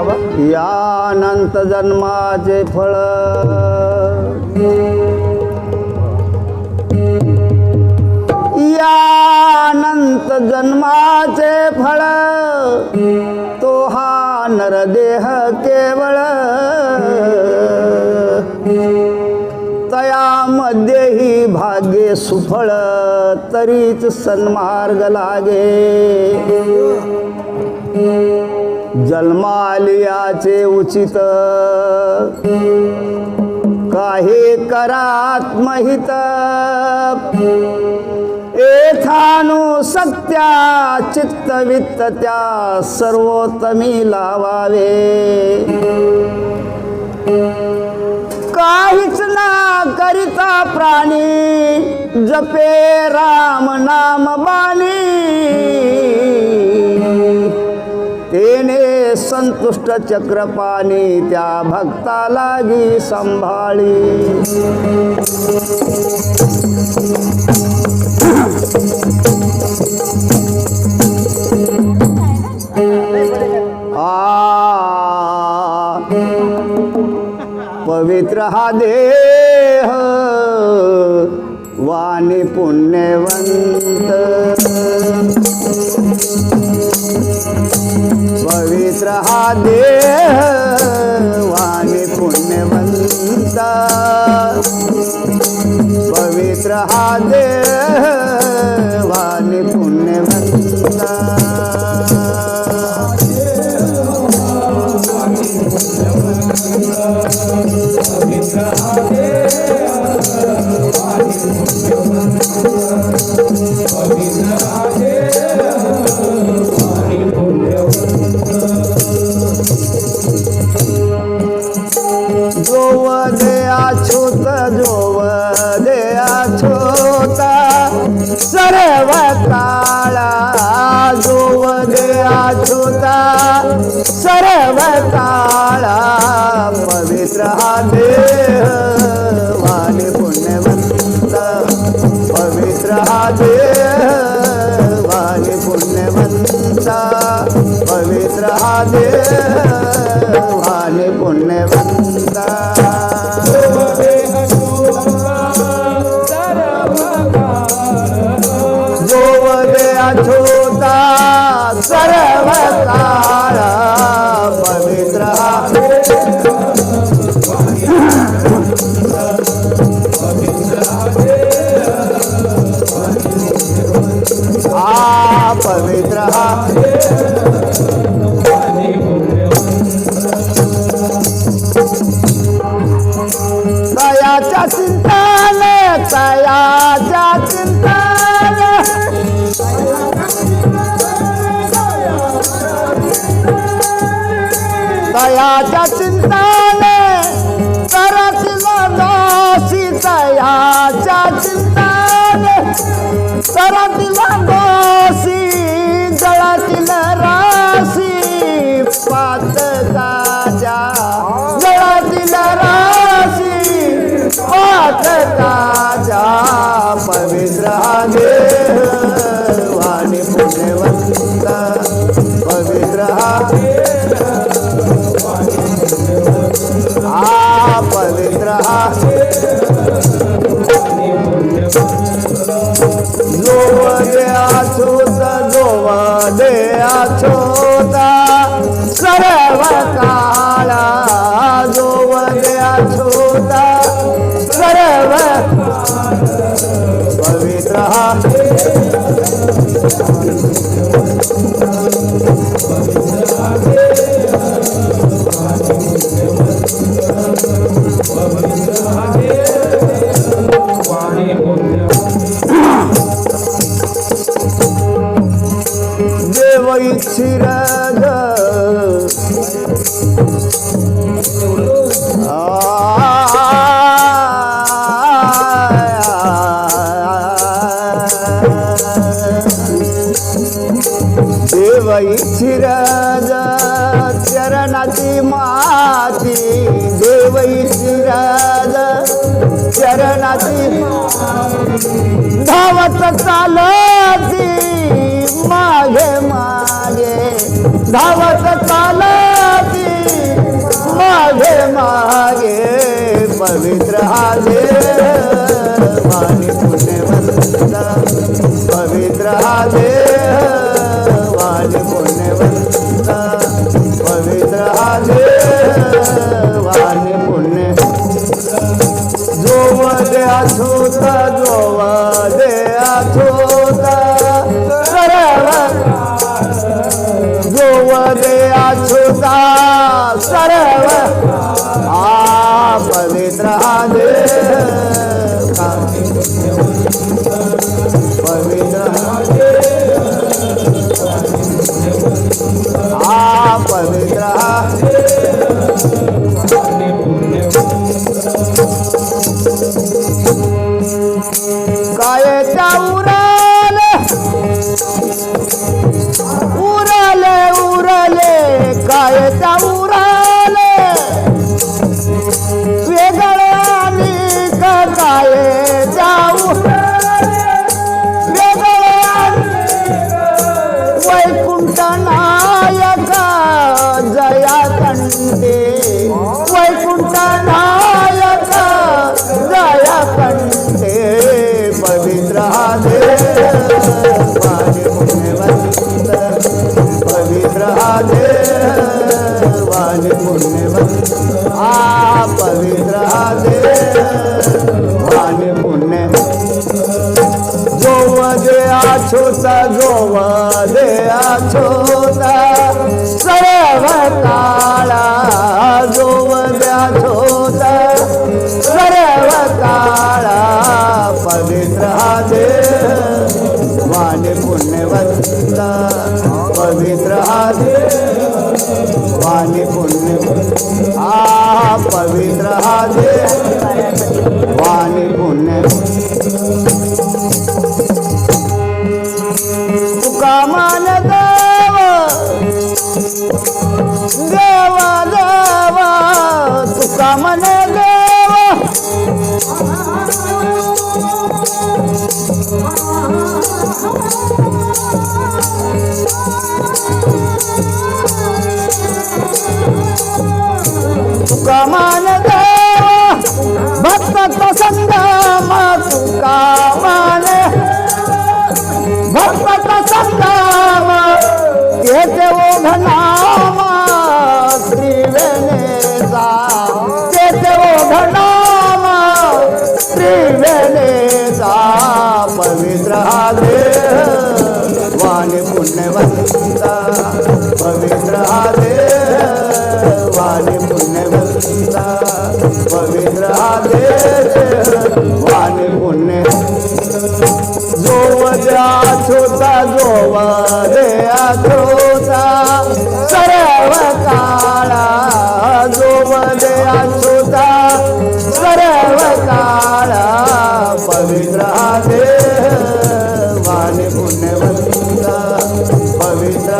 बाबा? या अनंत जन्माचे फळ. या अनंत जन्माचे फळ. तो हा नरदेह केवळ. तयामध्येही भाग्य सुफळ तरीच सन्मार्ग लागे. जन्मालियाचे उचित. काही करात्महित एथानु सत्या चित्तवित्त त्या सर्वोत्तमी लावावे. काहीच ना करिता प्राणी जपे राम नाम बाणी. संतुष्ट चक्रपाणी त्या भक्ता लागी संभाळी. आ. पवित्र हा देव देह वाणी पुण्यवंत। पवित्र हा देह जोव दया छोत जोव दया छोता सर्व काळा जोव देया छोता सर्व काळा पवित्र हा देह वाले पुण्यवंत पवित्र हा देह वाले पुण्यवंत पवित्र हा देह वाले पुण्यवंत दया छोटा सर्व काळा पवित्र हा आ पवित्र हा दयाच्या चिंताने दयाच्या चिंताने दयाच्या चिंताने सरसला दोषी दयाच्या चिंताने सरसला दोषी छोटा सर्व पवित्र हा शिरज चरणाची माती. देवई शिरज चरणाची धावत चालती मागे मागे. धावत चालती मागे मागे. पवित्र आगे वाणी पुण्यवंत पवित्र आले भगवान पुण्यवंत पवित्र आले. Ura le, ura le, नायक दया कंठे पवित्र आदे वाणी पुण्यवंत पवित्र आदे वाणी पुण्यवंत आ पवित्र आदे वाणी पुण्य गोव दे आछोता गोव दे वाघरोचा सर्व काळा जोमध्ये अशोता सर्व काळा पवित्र वाले पुण्यवंता पवित्र